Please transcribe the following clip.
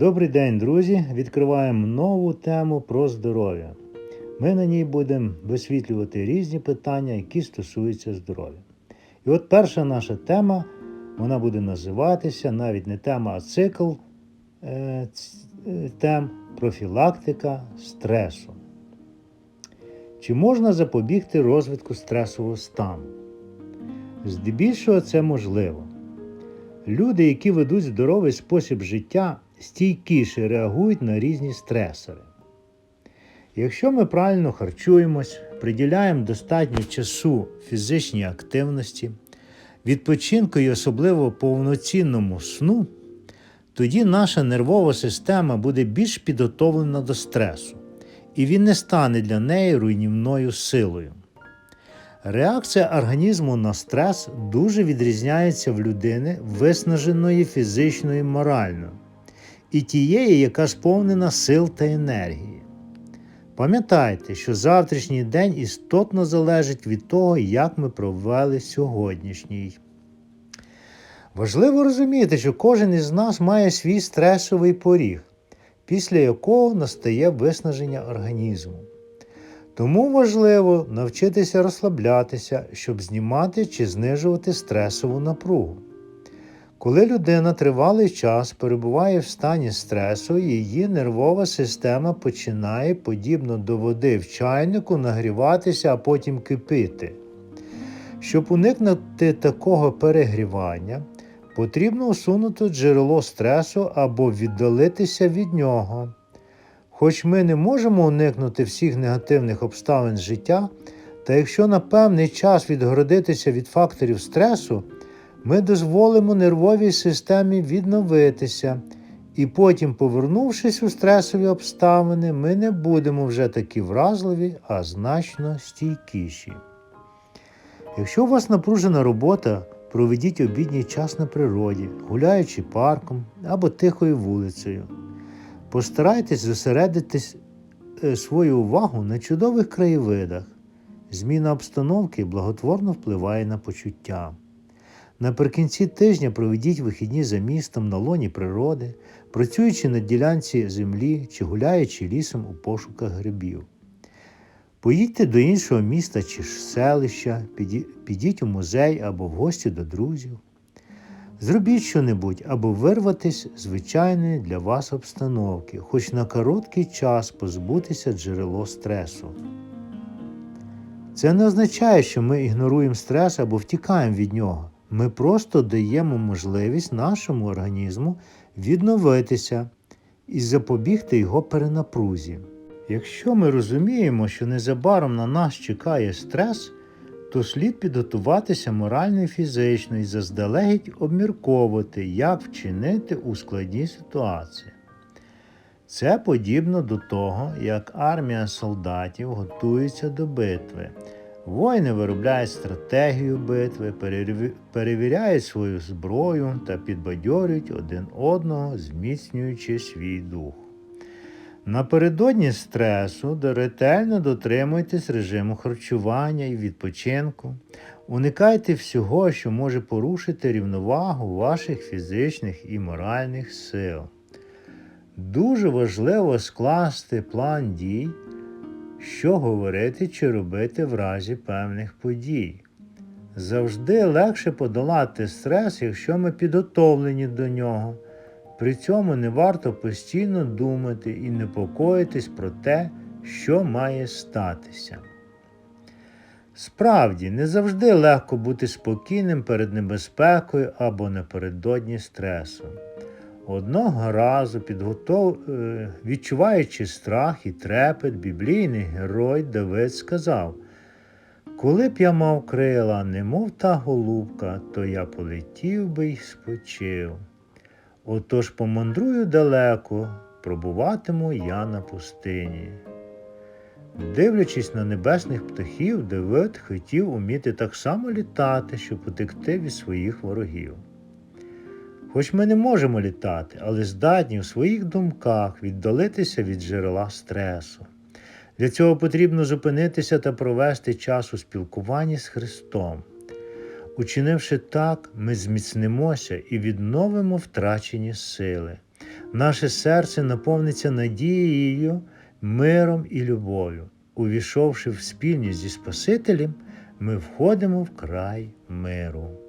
Добрий день, друзі! Відкриваємо нову тему про здоров'я. Ми на ній будемо висвітлювати різні питання, які стосуються здоров'я. І от перша наша тема, вона буде називатися навіть не тема, а цикл е, е, тем профілактика стресу. Чи можна запобігти розвитку стресового стану? Здебільшого це можливо. Люди, які ведуть здоровий спосіб життя, стійкіше реагують на різні стресори. Якщо ми правильно харчуємось, приділяємо достатньо часу фізичній активності, відпочинку і особливо повноцінному сну, тоді наша нервова система буде більш підготовлена до стресу, і він не стане для неї руйнівною силою. Реакція організму на стрес дуже відрізняється в людини виснаженої фізично і морально, і тієї, яка сповнена сил та енергії. Пам'ятайте, що завтрашній день істотно залежить від того, як ми провели сьогоднішній. Важливо розуміти, що кожен із нас має свій стресовий поріг, після якого настає виснаження організму. Тому важливо навчитися розслаблятися, щоб знімати чи знижувати стресову напругу. Коли людина тривалий час перебуває в стані стресу, її нервова система починає, подібно до води в чайнику, нагріватися, а потім кипіти. Щоб уникнути такого перегрівання, потрібно усунути джерело стресу або віддалитися від нього. Хоч ми не можемо уникнути всіх негативних обставин життя, та якщо на певний час відгородитися від факторів стресу, ми дозволимо нервовій системі відновитися, і потім, повернувшись у стресові обставини, ми не будемо вже такі вразливі, а значно стійкіші. Якщо у вас напружена робота, проведіть обідній час на природі, гуляючи парком або тихою вулицею. Постарайтесь зосередити е, свою увагу на чудових краєвидах. Зміна обстановки благотворно впливає на почуття. Наприкінці тижня проведіть вихідні за містом на лоні природи, працюючи на ділянці землі чи гуляючи лісом у пошуках грибів. Поїдьте до іншого міста чи ж селища, підіть у музей або в гості до друзів. Зробіть щонебудь, аби вирватися з звичайної для вас обстановки, хоч на короткий час позбутися джерело стресу. Це не означає, що ми ігноруємо стрес або втікаємо від нього. Ми просто даємо можливість нашому організму відновитися і запобігти його перенапрузі. Якщо ми розуміємо, що незабаром на нас чекає стрес, то слід підготуватися морально і фізично і заздалегідь обмірковувати, як вчинити у складній ситуації. Це подібно до того, як армія солдатів готується до битви. Воїни виробляють стратегію битви, перевіряють свою зброю та підбадьорюють один одного, зміцнюючи свій дух. Напередодні стресу ретельно дотримуйтесь режиму харчування і відпочинку. Уникайте всього, що може порушити рівновагу ваших фізичних і моральних сил. Дуже важливо скласти план дій, що говорити чи робити в разі певних подій. Завжди легше подолати стрес, якщо ми підготовлені до нього. При цьому не варто постійно думати і непокоїтись про те, що має статися. Справді, не завжди легко бути спокійним перед небезпекою або напередодні стресу. Одного разу, підготов... е, відчуваючи страх і трепет, біблійний герой Давид сказав: Коли б я мав крила, немов та голубка, то я полетів би й спочив. Отож помандрую далеко, пробуватиму я на пустині. Дивлячись на небесних птахів, Давид хотів уміти так само літати, щоб утекти від своїх ворогів. Хоч ми не можемо літати, але здатні в своїх думках віддалитися від джерела стресу. Для цього потрібно зупинитися та провести час у спілкуванні з Христом. Учинивши так, ми зміцнимося і відновимо втрачені сили. наше серце наповниться надією, миром і любов'ю. Увійшовши в спільність зі Спасителем, ми входимо в край миру.